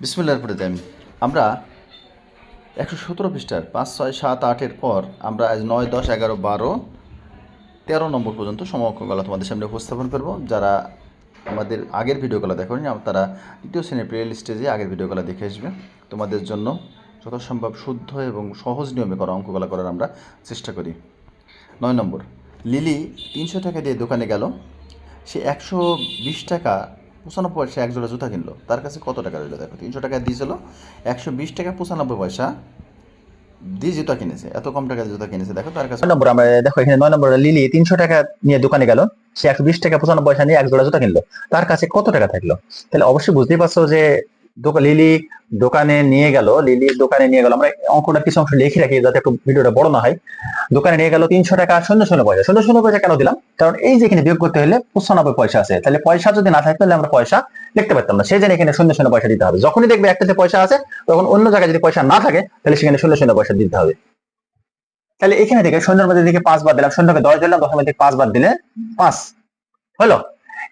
বিসমুল্লাহ পড়ে দেন আমরা একশো সতেরো পৃষ্ঠার পাঁচ, ছয়, সাত, আটের পর আমরা আজ নয়, দশ, এগারো, বারো, তেরো নম্বর পর্যন্ত সমকলা তোমাদের সামনে উপস্থাপন করব। যারা আমাদের আগের ভিডিওগুলো দেখেনি তারা দ্বিতীয় শ্রেণির প্লে লিস্টে যে আগের ভিডিওগুলো দেখে আসবে। তোমাদের জন্য যথাসম্ভব শুদ্ধ এবং সহজ নিয়মে করা অঙ্কগুলো করার আমরা চেষ্টা করি। নয় নম্বর, লিলি তিনশো টাকা দিয়ে দোকানে গেল। সে একশো বিশ টাকা পঁচানব্বই পয়সা এক জোড়া জুতা কিনলো। তার কাছে কত টাকা রইল দেখো? তিনশো টাকা দিয়েছিল একশো বিশ টাকা পঁচানব্বই পয়সা দিয়ে জুতা কিনেছে। এত কম টাকা জুতা কিনেছে। দেখো, তার কাছে নম্বর, আমরা দেখো এখানে নয় নম্বর লিলি তিনশো টাকা নিয়ে দোকানে গেল। সে একশো বিশ টাকা পঁচানব্বই পয়সা নিয়ে এক জোড়া জুতা কিনলো। তার কাছে কত টাকা থাকল? তাহলে অবশ্যই বুঝতেই পারছ যে লিলি দোকানে নিয়ে গেল, লিলি দোকানে নিয়ে গেল। আমরা অঙ্কটা কিছু অংশ লিখে রাখি যাতে একটু ভিডিওটা বড় না হয়। দোকানে নিয়ে গেল তিনশো টাকা শূন্য শূন্য পয়সা। শূন্য শূন্য পয়সা কেন দিলাম? কারণ এই যে এখানে বিয়োগ করতে হলে পঁচানব্বই পয়সা আছে। তাহলে পয়সা যদি না থাকতো, তাহলে আমরা পয়সা লিখতে পারতাম না। সেই জন্য এখানে শূন্য শূন্য পয়সা দিতে হবে। যখনই দেখবে একটাতে পয়সা আছে, তখন অন্য জায়গায় যদি পয়সা না থাকে, তাহলে সেখানে শূন্য শূন্য পয়সা দিতে হবে। তাহলে এখানে থেকে শূন্যের মধ্যে থেকে পাঁচ বার দিলাম। শূন্যকে দশ দিলাম, দশের মধ্যে পাঁচ বার দিলে পাঁচ। হলো?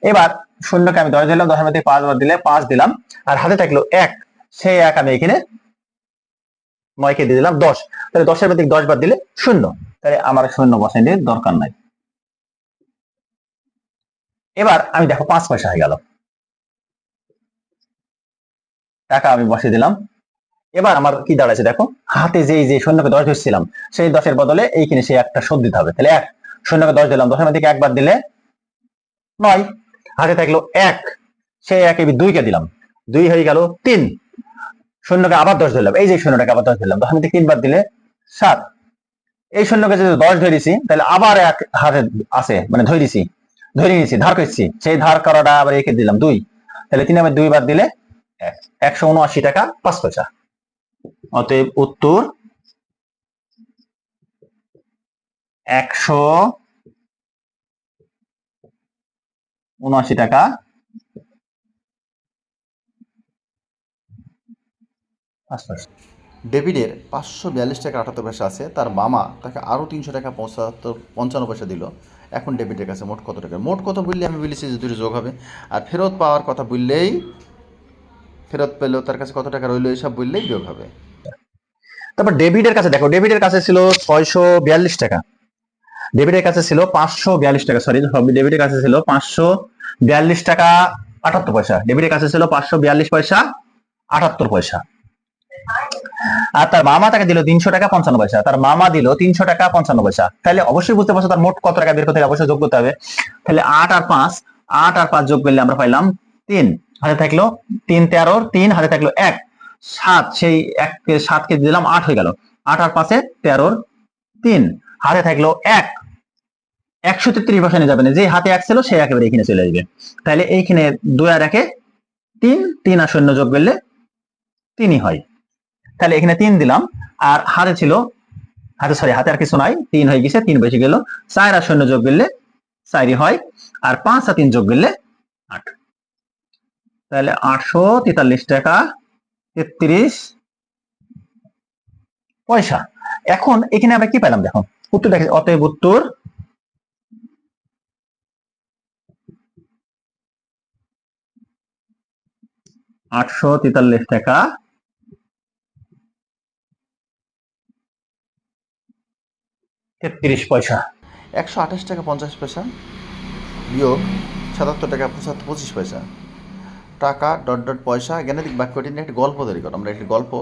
এবার শূন্যকে আমি দশ দিলাম, দশের মধ্যে পাঁচ বার দিলে পাঁচ দিলাম, আর হাতে থাকল এক, সেই এক আমি এখানে নয়কে দিয়ে দিলাম দশ। তাহলে দশের মধ্যে দশ বার দিলে শূন্য। তাহলে আমার শূন্য বসাই দিয়ে দরকার নাই। এবার আমি দেখো পাঁচ পয়সা হয়ে গেল। টাকা আমি বসিয়ে দিলাম। এবার আমার কি দাঁড়াচ্ছে দেখো? হাতে যেই যে শূন্যকে দশ ধরছিলাম সেই দশের বদলে এইখানে সে একটা শোধ দিতে হবে। তাহলে এক, শূন্যকে দশ দিলাম, দশের মধ্যে একবার দিলে নয়। হাতে থাকল এক। সেই এক আমি দুইকে দিলাম। দুই হয়ে গেল তিন। শূন্যকে আবার দশ ধরলাম। এই যে শূন্যটাকে আবার দশ দশের মধ্যে তিনবার দিলে সাত। এই শূন্যকে যদি দশ ধরেছি তাহলে আবার এক হাতে আছে মানে ধরেছি ধরে নিয়েছি ধার করছি। সেই ধার করাটা আবার একে দিলাম দুই। তাহলে তিন আমি দুইবার দিলে একশো উনআশি টাকা পাঁচ পয়সা। অতএব উত্তর একশো উনআশি টাকা। ডেভিডের পাঁচশো বিয়াল্লিশ টাকা আটাত্তর পয়সা আছে। তার মামা তাকে আরও তিনশো টাকা পঁচাত্তর পঞ্চান্ন পয়সা দিল। এখন ডেভিডের কাছে মোট কত টাকা? মোট কত বললে আমি বলেছি যে দুটো যোগ হবে। আর ফেরত পাওয়ার কথা বললেই ফেরত পেলেও তার কাছে কত টাকা রইল এইসব বললেই বিয়োগ হবে। তারপর ডেভিডের কাছে দেখো ডেভিডের কাছে ছিল ছয়শো বিয়াল্লিশ টাকা। ডেভিডের কাছে ছিল পাঁচশো বিয়াল্লিশ টাকা সরি ডেভিডের কাছে ছিল পাঁচশো বিয়াল্লিশ টাকা আটাত্তর পয়সা। ডেভিডের কাছে ছিল পাঁচশো বিয়াল্লিশ পয়সা, আটাত্তর পয়সা। আর তার মামা তাকে দিল তিনশো টাকা পঞ্চান্ন পয়সা। তার মামা দিল তিনশো টাকা পঞ্চান্ন পয়সা। তাহলে অবশ্যই বুঝতে পারছ তার মোট কত টাকা বের করতে হবে, অবশ্যই যোগ করতে হবে। তাহলে আট আর পাঁচ, আট আর পাঁচ যোগ করলে আমরা পাইলাম তিন। হাতে থাকল তিন তেরোর তিন, হাতে থাকল এক। সাত, সেই এক সাতকে দিলাম আট হয়ে গেল। আট আর পাঁচে তেরোর তিন। হাতে থাকল এক। একশো তেত্রিশ বসানো যাবে না। যে হাতে এক ছিল সে একেবারে এখানে চলে আসবে। তাহলে এইখানে দুই আর একে তিন তিন আর শূন্য যোগ করলে তিনই হয়। তাহলে এখানে তিন দিলাম। আর হাতে ছিল, হাতে সরি হাতে আর কিছু নাই। তিন হয়ে গেছে, তিন বেশি গেল। চার আর শূন্য যোগ করলে চারই হয়। আর পাঁচ আর তিন যোগ করলে আট। তাহলে আটশো তেতাল্লিশ টাকা, তেত্রিশ পয়সা। এখন এখানে আমরা কি পেলাম দেখো? উত্তর দেখে, অতএব উত্তর আটশো তেতাল্লিশ টাকা। তেত্রিশ পয়সা। একশো আঠাশ টাকা পঞ্চাশ পয়সা। বিয়োগ সাতাত্তর টাকা পঁচাত্তর, পঁচিশ পয়সা। টাকা, ডট ডট, পয়সা জ্ঞানাতিক বাক্যটি নিয়ে একটি গল্প তৈরি করো। আমরা একটি গল্প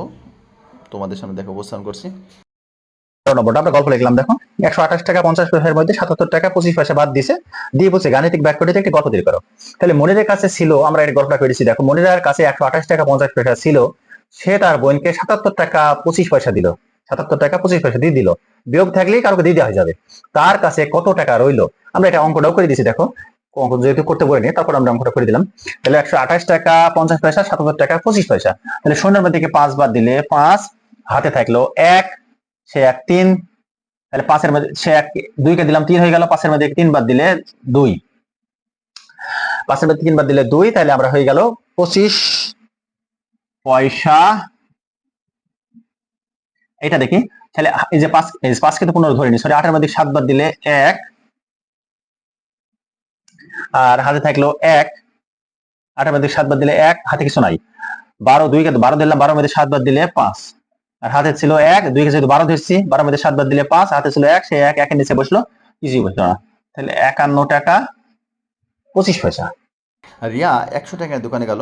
তোমাদের সামনে দেখে উপস্থান করছি। বাদ দিছে। তৈরি বিয়োগ থাকলেই কারোকে দিয়ে হয়ে যাবে। তার কাছে কত টাকা রইল? আমরা এটা অঙ্কটাও করে দিয়েছি, দেখো। অঙ্ক যেহেতু করতে বলিনি, তারপর আমরা অঙ্কটা করে দিলাম। তাহলে একশো আঠাশ টাকা পঞ্চাশ পয়সা, সাতাত্তর টাকা পঁচিশ পয়সা। তাহলে শূন্যের মধ্যে পাঁচ বার দিলে পাঁচ, হাতে থাকল এক। সে এক তিন, তাহলে পাঁচের মধ্যে, সে এক, দুইকে দিলাম তিন হয়ে গেল, পাঁচের মধ্যে তিন বাদ দিলে দুই। পাঁচের মধ্যে তিন বাদ দিলে দুই, তাহলে আমরা হয়ে গেল পঁচিশ পয়সা। এটা দেখি, তাহলে এই যে পাঁচ, এই যে পাঁচকে তো পনেরো ধরে নি সরি আটের মধ্যে সাত বাদ দিলে এক, আর হাতে থাকল এক, আটের মধ্যে সাত বাদ দিলে এক, হাতে কিছু নাই। বারো দুই কে- বারো দিলাম বারো মধ্যে সাত বাদ দিলে পাঁচ। আর হাতে ছিল এক, দুই যেহেতু বারো ধরছি, বারো মধ্যে সাত বাদ দিলে পাঁচ, হাতে ছিল এক, সেই এক, একের নিচে বসল, কিছুই বসল না। তাহলে একান্ন টাকা পঁচিশ পয়সা। রিয়া, একশো টাকার দোকানে গেল,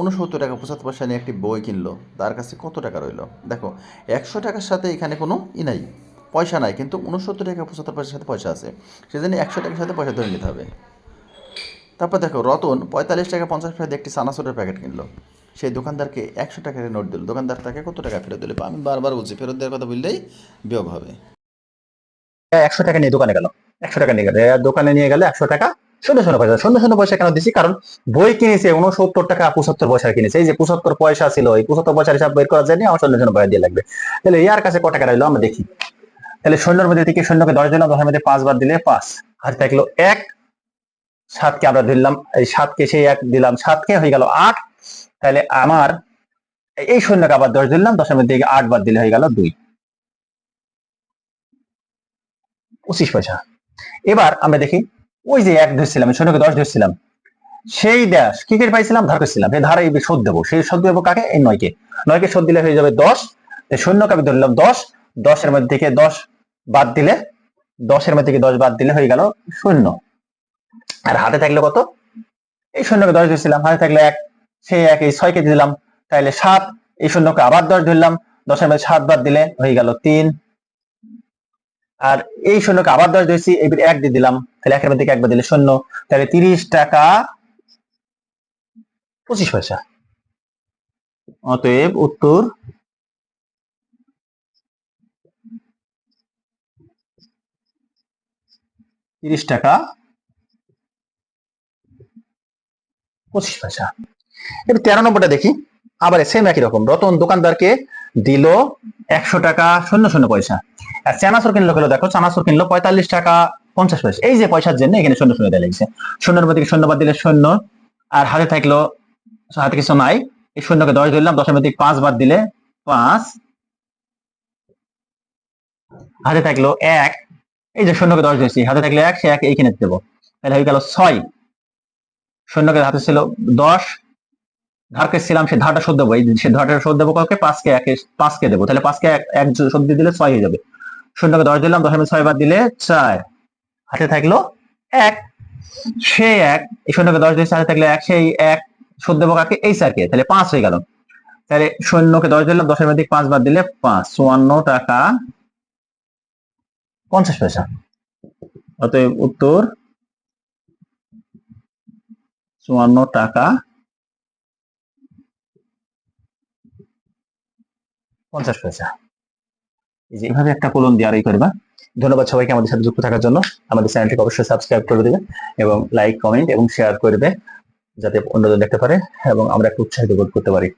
উনসত্তর টাকা পঁচাত্তর পয়সা নিয়ে একটি বই কিনলো, তার কাছে কত টাকা রইল? দেখো, একশো টাকার সাথে এখানে কোনো ই নাই, পয়সা নাই, কিন্তু উনসত্তর টাকা পঁচাত্তর পয়সার সাথে পয়সা আছে, সেজন্য একশো টাকার সাথে পয়সা ধরে নিতে হবে। তারপর দেখো, রতন পঁয়তাল্লিশ টাকা পঞ্চাশ পয়সা একটি সানাসুরের প্যাকেট কিনলো। সেই দোকানদারকে একশো টাকার নোট দিল। দোকানদার তাকে কত টাকা ফেরত দিল? আমি বারবার বলছি, ফেরত দেওয়ার কথা বললেই বিয়োগ হবে। একশো টাকা নিয়ে দোকানে গেল। একশো টাকা নিয়ে গেল। দোকানে নিয়ে গেলে একশো টাকা, শূন্য শূন্য পয়সা। শূন্য শূন্য পয়সা কেন দিছি? কারণ বই কিনেছে উনসত্তর টাকা পঁচাত্তর পয়সা কিনেছে। এই যে পঁচাত্তর পয়সা ছিল, এই পঁচাত্তর পয়সার হিসাব বের করার জন্য আমার শূন্য শূন্য পয়সা দিয়ে লাগবে। তাহলে ইয়ার কাছে কত টাকা রইল? আমরা দেখি। তাহলে শূন্যের মধ্যে থেকে শূন্যকে দশ দিলাম দশের মধ্যে পাঁচ বার দিলে পাঁচ। হাতে থাকল এক। সাতকে আমরা দিলাম এই সাতকে সেই এক দিলাম, সাতকে হয়ে গেল আট। তাহলে আমার এই শূন্যকে আবার দশ দিলাম, দশের মধ্যে আট বার দিলে হয়ে গেল দুই। পঁচিশ পয়সা। এবার আমরা দেখি, ওই যে এক ধরছিলাম শূন্যকে দশ ধরছিলাম, সেই ড্যাশ কি কে পাইছিলাম? ধার করছিলাম এই ধারে শোধ দেবো। সেই শোধ দেবো কাকে? এই নয়কে। নয়কে শোধ দিলে হয়ে যাবে দশ। শূন্যকে আমি ধরলাম দশ। দশের মধ্যে থেকে দশ বাদ দিলে, দশের মধ্যে থেকে দশ বাদ দিলে হয়ে গেল শূন্য। আর হাতে থাকলে কত? এই শূন্যকে দশ ধরছিলাম, হাতে থাকলে এক সেই এক এই ছয়কে দিলাম, তাহলে সাত, এই শূন্যকে আবার দশ ধরলাম দশের মধ্যে সাত বাদ দিলে হয়ে গেল তিন। আর এই শূন্যকে আবার দশ ধরছি, এবার এক দিয়ে দিলাম, তাহলে একের মধ্যে একবার দিলে শূন্য, তাহলে তিরিশ টাকা পঁচিশ পয়সা। অতএব উত্তর তিরিশ টাকা পঁচিশ পয়সা। এবার তেরো নম্বরটা দেখি। আবার সেম একই রকম। রতন দোকানদারকে দিল একশো টাকা শূন্য শূন্য পয়সা। আর চানাচুর কিনলো কিলো, দেখো, চানাচুর কিনলো পঁয়তাল্লিশ টাকা পঞ্চাশ পয়সা। এই যে পয়সার জন্য এখানে শূন্য শূন্য দেওয়া লাগছে। শূন্যের মধ্যে শূন্য বাদ দিলে শূন্য? আর হাতে থাকল, হাতে কিছু নাই। এই শূন্যকে দশ ধরলাম, দশের মধ্যে পাঁচ বাদ দিলে পাঁচ? হাতে থাকল এক। এই যে শূন্যকে দশ ধরছি হাতে থাকলে এক, সে এক, এইখানে দেবো। তাহলে হয়ে গেল ছয়। শূন্যকে হাতে ছিল দশ। ধারকে ছিলাম সে ধারটা শোধ দেবো। এই সে ধারটা শোধ দেবো কাউকে, পাঁচকে একে, পাঁচকে দেবো। তাহলে পাঁচকে এক শোধ দিয়ে দিলে ছয় হয়ে যাবে। শূন্যকে দশ দিলাম মধ্যে ছয় বাদ দিলে চার। হাতে থাকল এক। সে এক, এই শূন্যকে দশ দিয়েছে হাতে থাকলে এক। সেই এক, শোধ দেবো কাকে? এই চারকে তাহলে পাঁচ হয়ে গেল। তাহলে শূন্যকে দশ দিলাম, দশের মধ্যে পাঁচ বাদ দিলে পাঁচ। চুয়ান্ন টাকা পঞ্চাশ পয়সা। অতএব উত্তর চুয়ান্ন টাকা। পঞ্চাশ পয়সা। এই যে এভাবে একটা কলম দিয়ে আর এই করবা। ধন্যবাদ সবাইকে আমাদের সাথে যুক্ত থাকার জন্য। আমাদের চ্যানেলটিকে অবশ্যই সাবস্ক্রাইব করে দেবে এবং লাইক, কমেন্ট এবং শেয়ার করবে যাতে অন্যজন দেখতে পারে এবং আমরা একটু উৎসাহিত বোধ করতে পারি।